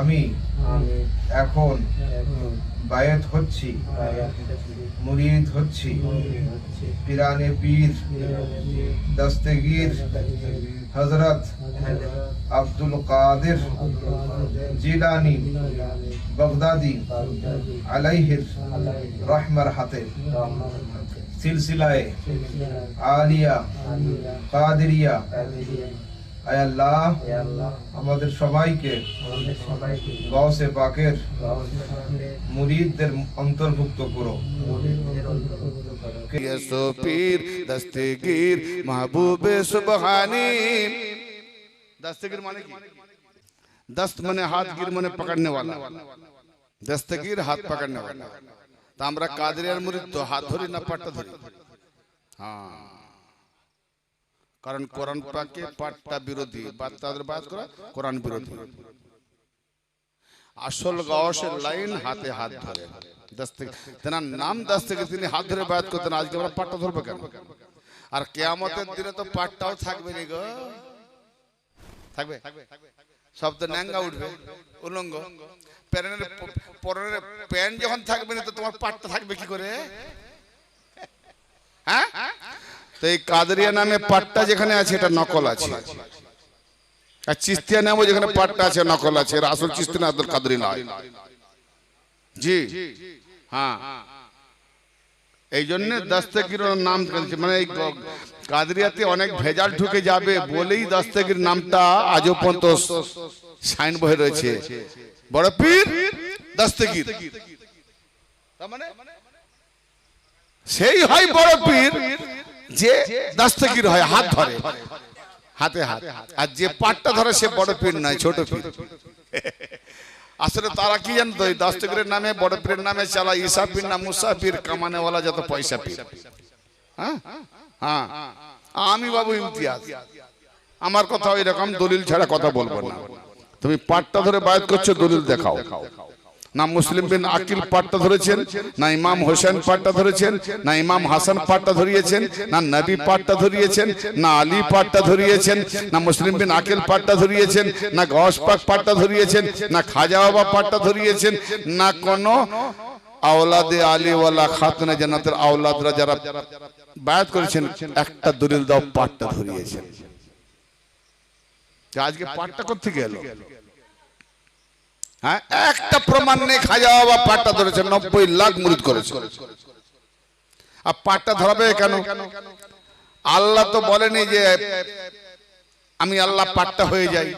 আমি এখন বায়াত হচ্ছি, মুরিদ হচ্ছি, পিরানে পীর, দস্তগীর হজরত আব্দুল কাদের জিলানি, বগদাদি আলাইহির আলাইহি রহমার হাতে। সিলসিলায় আলিয়া, কাদেরিয়া আল্লাহ হে আল্লাহ, আমাদের সবাইকে আমাদের সবাইকে গৌসে পাকের গাউসে পাকের মুরিদদের অন্তর্ভুক্ত করো মুরিদদের অন্তর্ভুক্ত করো। यसो पीर दस्तगीर महबूब सुबहानी दस्तगीर माने की दस्त माने हाथ गिर माने पकड़ने वाला दस्तगीर हाथ पकड़ने वाला তো আমরা কাদেরিয়ার মুরিদ তো হাত ধরি না পাট্টা ধরি হ্যাঁ কারণ কোরআন পাকে পাট্টা বিরোধী বা তাদের বাদ করা কোরআন বিরোধী। আসল গাওসের লাইন হাতে হাত ধরে। তেনার নাম দস্তেকে তিনি হাত ধরে বায়াত করতেন, আজকে আমরা পাট্টা ধরবো কেন? আর কেয়ামতের দিনে তো পাটটাও থাকবে নি গো। থাকবে? সব তো ন্যাঙ্গা উঠবে, উলঙ্গ। প্যানের পরের প্যান্ট যখন থাকবে না, তো তোমার পাটটা থাকবে কি করে? হ্যাঁ? তো এই কাদরিয়া নামে পাটটা যেখানে আছে, এটা নকল আছে। আর চিস্তিয়া নামও যেখানে পাটটা আছে, নকল আছে। এর আসল চিস্তি না আব্দুল কাদরি নয়। জি। হ্যাঁ। এই জন্য দস্তগির নাম মানে এই কাদরিয়াতে অনেক ভেজাল ঢুকে যাবে বলেই দস্তগির নামটা আজও পর্যন্ত সাইন বহে রয়েছে। বড় পীর দস্তগির। মানে? সেই হয় বড় পীর। যে দস্তগির হয়, হাত ধরে। হাতে হাত। আর যে পাটটা ধরে, সে বড় পীর নয়, ছোট পীর। আসলে তারা কি জানতো ওই দস্তগিরের নামে, বড় পীরের নামে চালা ঈসা পীর না মুসা পীর, কামানেওয়ালা যত পয়সা পীর। হ্যাঁ? হ্যাঁ। আমি বাবু ইমতিয়াজ। আমার কথা ওই রকম, দলিল ছাড়া কথা বলব না। তুমি পাটটা ধরে বায়াত করছ, দলিল দেখাও। না মুসলিম বিন আকিল পাটটা ধরেছেন, না ইমাম হোসেন পাটটা ধরেছেন, না ইমাম হাসান পাটটা ধরিয়েছেন, না নবী পাটটা ধরিয়েছেন, না আলী পাটটা ধরিয়েছেন, না মুসলিম বিন আকিল পাটটা ধরিয়েছেন, না গস পাক পাটটা ধরিয়েছেন, না খাজা বাবা পাটটা ধরিয়েছেন, না কোন আওলাদে আলীওয়ালা খাতুনে জান্নাতের আওলাদরা যারা বায়াত করেছেন, একটা দলিল দাও, পাটটা ধরিয়েছেন। আজকে পাটটা কোথেকে এলো? হ্যাঁ? একটা প্রমাণ নেই, খাজা বাবা পাটটা ধরেছে, নব্বই লাখ মুরিদ করেছে। আর পাটটা ধরাবে কেন? আল্লাহ তো বলেনি যে আমি আল্লাহ পাটটা হয়ে যাই।